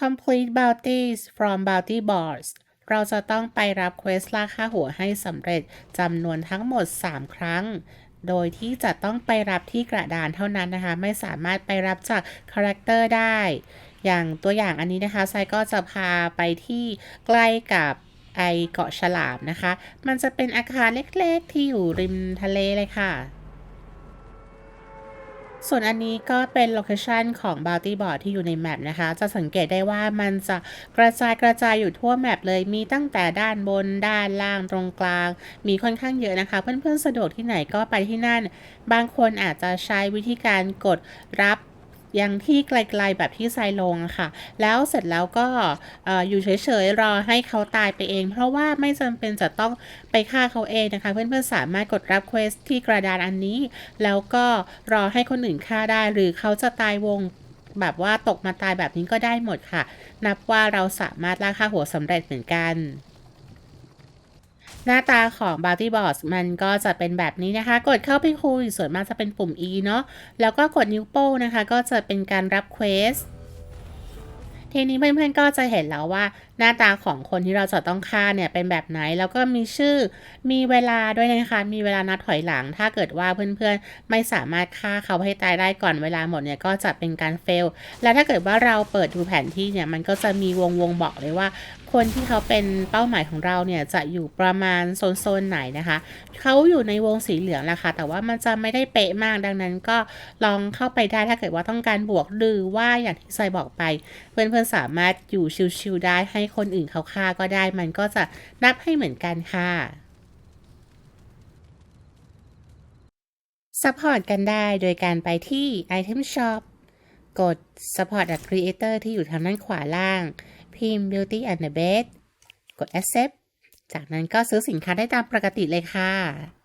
complete bounties from bounty boards เราจะต้องไปรับเควสล่าค่าหัวให้สำเร็จจำนวนทั้งหมด 3 ครั้ง โดยที่จะต้องไปรับที่กระดานเท่านั้นนะคะ ไม่สามารถไปรับจากคาแรคเตอร์ได้ อย่างตัวอย่างอันนี้นะคะไซก็จะพาไปที่ใกล้กับไอเกาะฉลามนะคะ มันจะเป็นอาคารเล็กๆที่อยู่ริมทะเลเลยค่ะ ส่วนอันนี้ก็เป็นโลเคชันของ Bounty Board ที่อยู่ในแมปนะคะ จะสังเกตได้ว่ามันจะกระจายกระจายอยู่ทั่วแมปเลย มีตั้งแต่ด้านบน ด้านล่าง ตรงกลาง มีค่อนข้างเยอะนะคะ เพื่อนๆ สะดวกที่ไหนก็ไปที่นั่น บางคนอาจจะใช้วิธีการกดรับ ยังที่ไกลๆแบบที่ไซลงค่ะ แล้วเสร็จแล้วก็เอ่อยู่เฉยๆรอให้เขาตายไปเอง เพราะว่าไม่จำเป็นจะต้องไปฆ่าเขาเองนะคะ เพื่อนๆสามารถกดรับเควสที่กระดานอันนี้ แล้วก็รอให้คนอื่นฆ่าได้ หรือเขาจะตายวงแบบว่าตกมาตายแบบนี้ก็ได้หมดค่ะ นับว่าเราสามารถล่าค่าหัวสำเร็จเหมือนกัน หน้าตาของ Bounty Box มันก็จะเป็นแบบนี้นะคะ กดเข้าไปคุยส่วนมากจะเป็นปุ่ม E เนาะแล้วก็กดนิ้วโป้งนะคะ ก็จะเป็นการรับเควส ทีนี้เพื่อนๆก็จะเห็นแล้วว่าหน้าตาของคนที่เราจะต้องฆ่าเนี่ยเป็นแบบไหน แล้วก็มีชื่อมีเวลาด้วยนะคะ มีเวลานัดถอยหลัง ถ้าเกิดว่าเพื่อนๆไม่สามารถฆ่าเขาให้ตายได้ก่อนเวลาหมดเนี่ยก็จะเป็นการเฟล แล้วถ้าเกิดว่าเราเปิดดูแผนที่เนี่ยมันก็จะมีวงวงบอกเลยว่า คนที่เขาเป็นเป้าหมายของเราเนี่ยจะอยู่ประมาณโซนๆไหนนะคะ เขาอยู่ในวงสีเหลืองแหละค่ะแต่ว่ามันจะไม่ได้เป๊ะมากดังนั้นก็ลองเข้าไปได้ถ้าเกิดว่าต้องการบวกหรือว่าอย่างที่ไซบอกไปเพื่อนๆสามารถอยู่ชิวๆได้ให้คนอื่นเขาฆ่าก็ได้ มันก็จะนับให้เหมือนกันค่ะซัพพอร์ตกันได้โดยการไปที่ Item Shop กด Support a Creator ที่อยู่ทางด้านขวาล่าง พิมพ์ Beauty and the Bed กด Accept จากนั้นก็ซื้อสินค้าได้ตามปกติเลยค่ะ